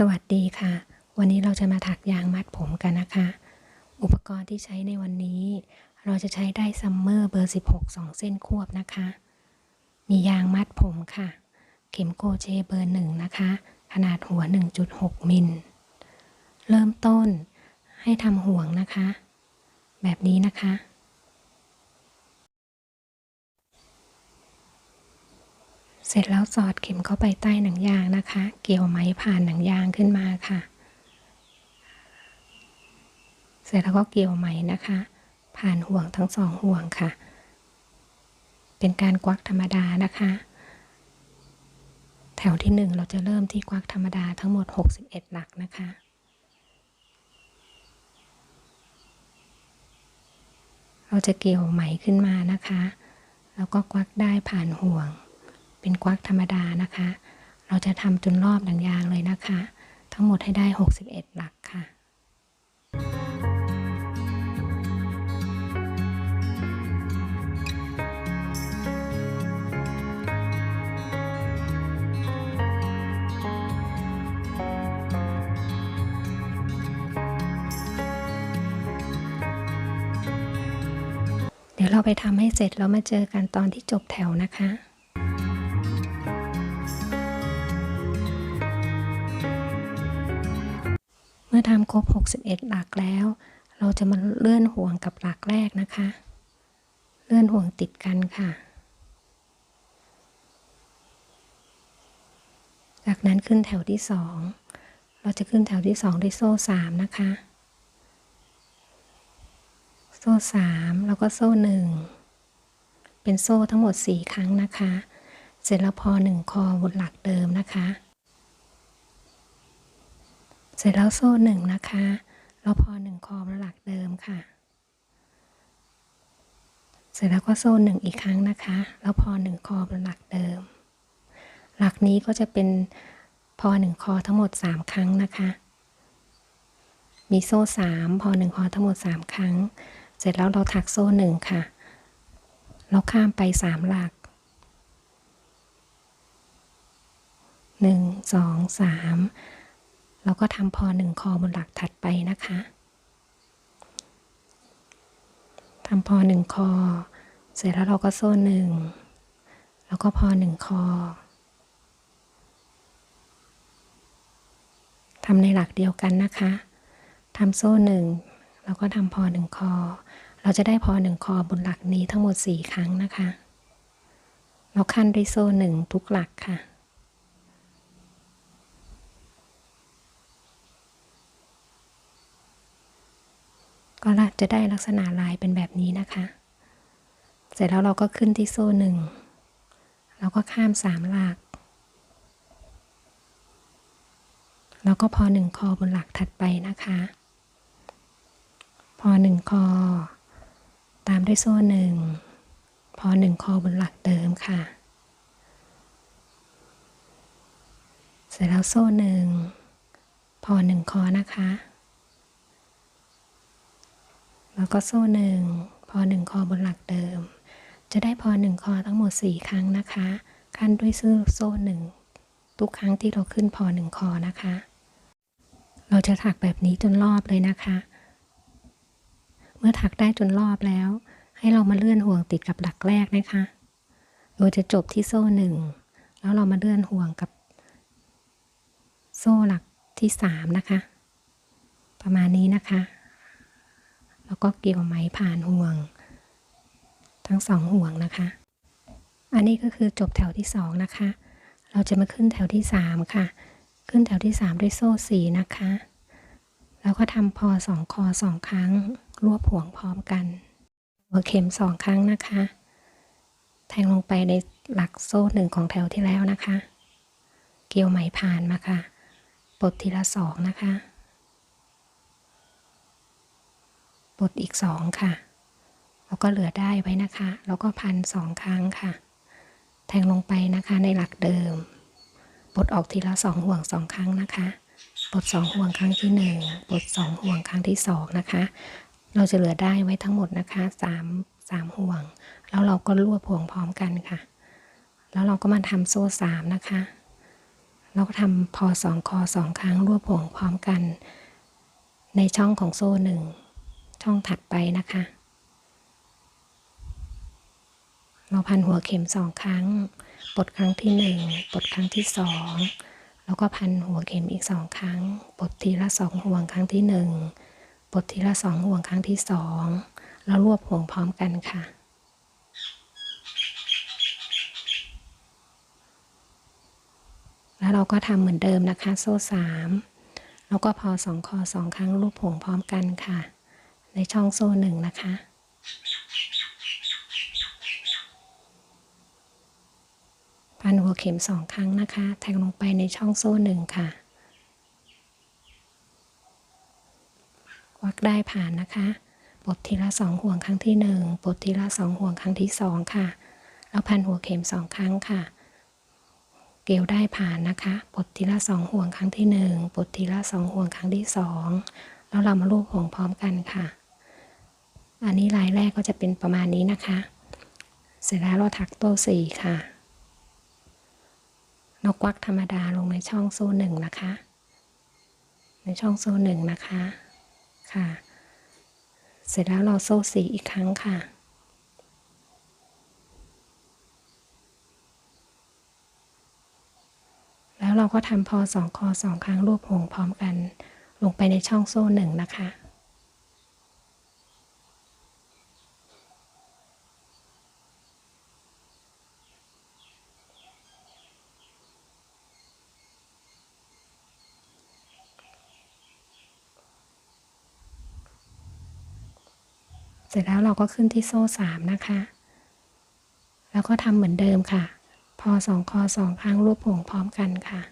สวัสดีค่ะ วันนี้เราจะมาถักยางมัดผมกันนะคะ อุปกรณ์ที่ใช้ในวันนี้ เราจะใช้ได้ซัมเมอร์เบอร์ 16 2 เส้นควบนะคะ มียางมัดผมค่ะ เข็มโกเจเบอร์ 1 นะคะ ขนาดหัว 1.6 มิล เริ่มต้นให้ทำห่วงนะคะ แบบนี้นะคะ เสร็จแล้วสอดเข็มเข้าไปใต้หนังยางนะคะ เกี่ยวไหมผ่านหนังยางขึ้นมาค่ะ เสร็จแล้วก็เกี่ยวไหมนะคะ ผ่านห่วงทั้งสองห่วงค่ะ เป็นการกวักธรรมดานะคะ แถวที่หนึ่งเราจะเริ่มที่กวักธรรมดาทั้งหมด 61 หลักนะคะเราจะเกี่ยวไหมขึ้นมานะคะ แล้วก็กวักได้ผ่านห่วง เป็นกวักธรรมดานะคะ เราจะทำจนรอบหนังยางเลยนะคะ ทั้งหมดให้ได้ 61 หลักค่ะเดี๋ยวเราไปทำให้เสร็จแล้วมาเจอกันตอนที่จบแถวนะคะ มื่อทำครบ 61 หลักแล้ว เราจะมาเลื่อนห่วงกับหลักแรกนะคะ เลื่อนห่วงติดกันค่ะ จากนั้นขึ้นแถวที่สองเราจะขึ้นแถวที่สองด้วยโซ่สามนะคะ โซ่สามแล้วก็โซ่หนึ่งเป็นโซ่ทั้งหมดสี่ครั้งนะคะ เสร็จแล้วพอหนึ่งคอบนหลักเดิมนะคะ เสร็จแล้วโซ่หนึ่งนะคะแล้วพอหนึ่งคอมหลักเดิมค่ะ เสร็จแล้วก็โซ่หนึ่งอีกครั้งนะคะ แล้วพอหนึ่งคอมหลักเดิม หลักนี้ก็จะเป็นพอหนึ่งคอทั้งหมด 3 ครั้งนะคะ มีโซ่3พอหนึ่งคอทั้งหมด 3 ครั้ง เสร็จแล้วเราถักโซ่หนึ่งค่ะ เราข้ามไป 3 หลัก 1 2 3 เราก็ทำพอหนึ่งคอบนหลักถัดไปนะคะทำพอหนึ่งคอ เสร็จแล้วเราก็โซ่หนึ่ง แล้วก็พอหนึ่งคอทำในหลักเดียวกันนะคะทำโซ่หนึ่งแล้วก็ทำพอหนึ่งคอ เราจะได้พอหนึ่งคอบนหลักนี้ทั้งหมดสี่ครั้งนะคะ เราขั้นด้วยโซ่หนึ่งทุกหลักค่ะ จะได้ลักษณะลายเป็นแบบนี้นะคะ เสร็จแล้วเราก็ขึ้นที่โซ่หนึ่งแล้วก็ข้ามสามหลัก แล้วก็พอหนึ่งคอบนหลักถัดไปนะคะ พอหนึ่งคอ ตามด้วยโซ่หนึ่งพอหนึ่งคอบนหลักเดิมค่ะ เสร็จแล้วโซ่หนึ่งพอหนึ่งคอนะคะ แล้วก็โซ่หนึ่งพอหนึ่งคอบนหลักเดิม จะได้พอหนึ่งคอทั้งหมดสี่ครั้งนะคะ ขั้นด้วยโซ่โซ่หนึ่งทุกครั้งที่เราขึ้นพอหนึ่งคอนะคะ เราจะถักแบบนี้จนรอบเลยนะคะ เมื่อถักได้จนรอบแล้ว ให้เรามาเลื่อนห่วงติดกับหลักแรกนะคะ โดยจะจบที่โซ่หนึ่งแล้วเรามาเลื่อนห่วงกับ โซ่หลักที่สามนะคะ ประมาณนี้นะคะ แล้วก็เกี่ยวไหมผ่านห่วง ทั้งสองห่วงนะคะ อันนี้ก็คือจบแถวที่สองนะคะ เราจะมาขึ้นแถวที่สามค่ะ ขึ้นแถวที่สามด้วยโซ่สี่นะคะ แล้วก็ทำพอสองคอสองครั้ง รวบห่วงพร้อมกัน หัวเข็มสองครั้งนะคะ แทงลงไปในหลักโซ่หนึ่งของแถวที่แล้วนะคะ เกี่ยวไหมผ่านมาค่ะ ปลดทีละสองนะคะ ปลดอีกสองค่ะ แล้วก็เหลือได้ไว้นะคะ แล้วก็พันสองครั้งค่ะ แทงลงไปนะคะในหลักเดิมปลดออกทีละสองห่วงสองครั้งนะคะปลดสองห่วงครั้งที่หนึ่งปลดสองห่วงครั้งที่สองนะคะ เราจะเหลือได้ไว้ทั้งหมดนะคะสามสามห่วง แล้วเราก็รวบห่วงพร้อมกันค่ะ แล้วเราก็มาทำโซ่สามนะคะเเราก็ทำพอสองคอสองครั้งรวบห่วงพร้อมกัน ในช่องของโซ่หนึ่ง ช่องถัดไปนะคะ เราพันหัวเข็มสองครั้ง ปลดครั้งที่หนึ่งปลดครั้งที่สองแล้วก็พันหัวเข็มอีกสองครั้ง ปลดทีละสองห่วงครั้งที่หนึ่งปลดทีละสองห่วงครั้งที่สองแล้วรวบห่วงพร้อมกันค่ะ แล้วเราก็ทำเหมือนเดิมนะคะ โซ่สามแล้วก็พอสองคอสองครั้งรูปผงพร้อมกันค่ะ ในช่องโซ่หนึ่งนะคะ พันหัวเข็มสองครั้งนะคะ แทงลงไปในช่องโซ่หนึ่งค่ะ วักได้ผ่านนะคะปลดทีละสองห่วงครั้งที่หนึ่งปลดทีละสองห่วงครั้งที่สองค่ะ แล้วพันหัวเข็มสองครั้งค่ะเกลียวได้ผ่านนะคะปลดทีละสองห่วงครั้งที่หนึ่งปลดทีละสองห่วงครั้งที่สองแล้วเรามาลูบห่วงพร้อมกันค่ะ อันนี้ลายแรกก็จะเป็นประมาณนี้นะคะ เสร็จแล้วเราถักโต้สี่ค่ะเรากวักธรรมดาลงในช่องโซ่หนึ่งนะคะ ในช่องโซ่หนึ่งนะคะค่ะ เสร็จแล้วเราโซ่สี่อีกครั้งค่ะแล้วเราก็ทำพอสองคอสองครั้งรวบห่วงพร้อมกัน ลงไปในช่องโซ่หนึ่งนะคะ เสร็จแล้วเราก็ขึ้นที่โซ่สามนะคะ แล้วก็ทำเหมือนเดิมค่ะ พอสองคอสองครั้งรวบห่วงพร้อมกันค่ะ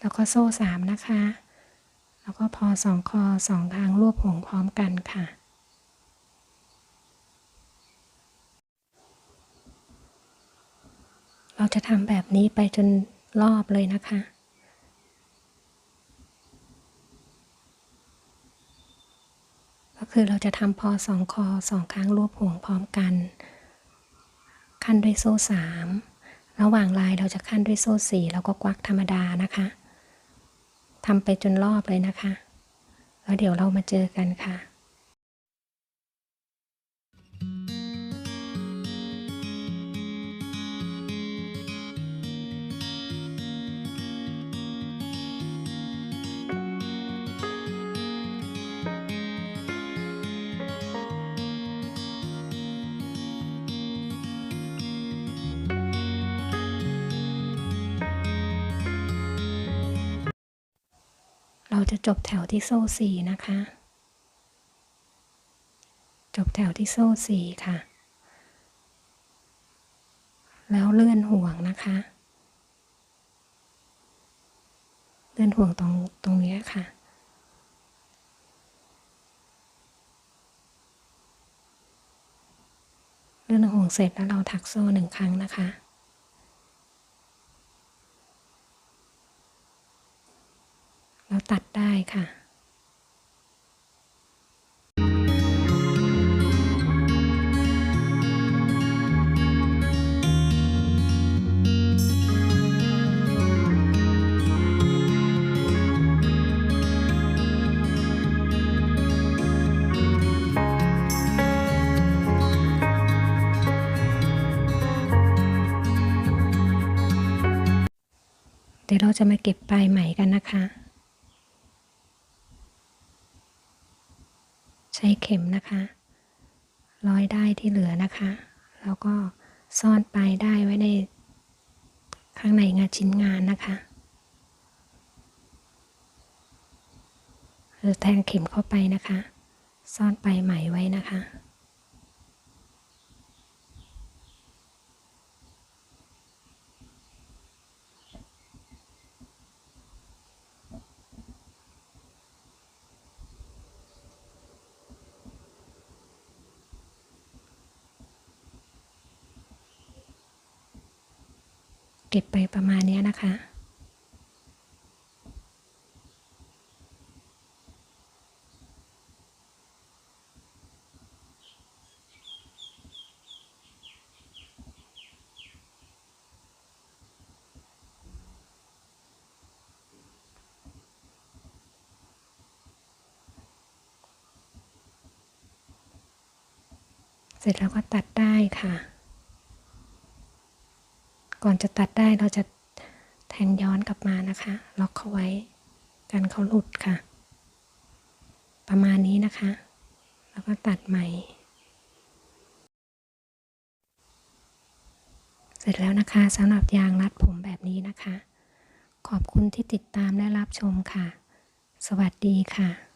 แล้วก็โซ่สามนะคะ แล้วก็พอสองคอสองครั้งรวบห่วงพร้อมกันค่ะ เราจะทำแบบนี้ไปจนรอบเลยนะคะก็คือเราจะทำพอสองคอสองครั้งรวบห่วงพร้อมกัน ขั้นด้วยโซ่สามระหว่างลายเราจะขั้นด้วยโซ่สี่แล้วก็กวักธรรมดานะคะ ทำไปจนรอบเลยนะคะ แล้วเดี๋ยวเรามาเจอกันค่ะ จะจบแถวที่โซ่สี่นะคะ จบแถวที่โซ่สี่ค่ะ แล้วเลื่อนห่วงนะคะ เลื่อนห่วงตรงตรงนี้ค่ะเลื่อนห่วงเสร็จแล้วเราถักโซ่หนึ่งครั้งนะคะ เราตัดได้ ค่ะเดี๋ยวเราจะมาเก็บปลายไหมกันนะคะ ใช้เข็มนะคะ ร้อยได้ที่เหลือนะคะ แล้วก็ซ่อนปลายได้ไว้ในข้างในงานชิ้นงานนะคะหรือแทงเข็มเข้าไปนะคะ ซ่อนปลายไหมไว้นะคะ เก็บไปประมาณนี้นะคะ เสร็จแล้วก็ตัดได้ค่ะ ก่อนจะตัดได้เราจะแทงย้อนกลับมานะคะ ล็อกเขาไว้ กันเขาหลุดค่ะ ประมาณนี้นะคะ แล้วก็ตัดใหม่ เสร็จแล้วนะคะสำหรับยางรัดผมแบบนี้นะคะ ขอบคุณที่ติดตามและรับชมค่ะ สวัสดีค่ะ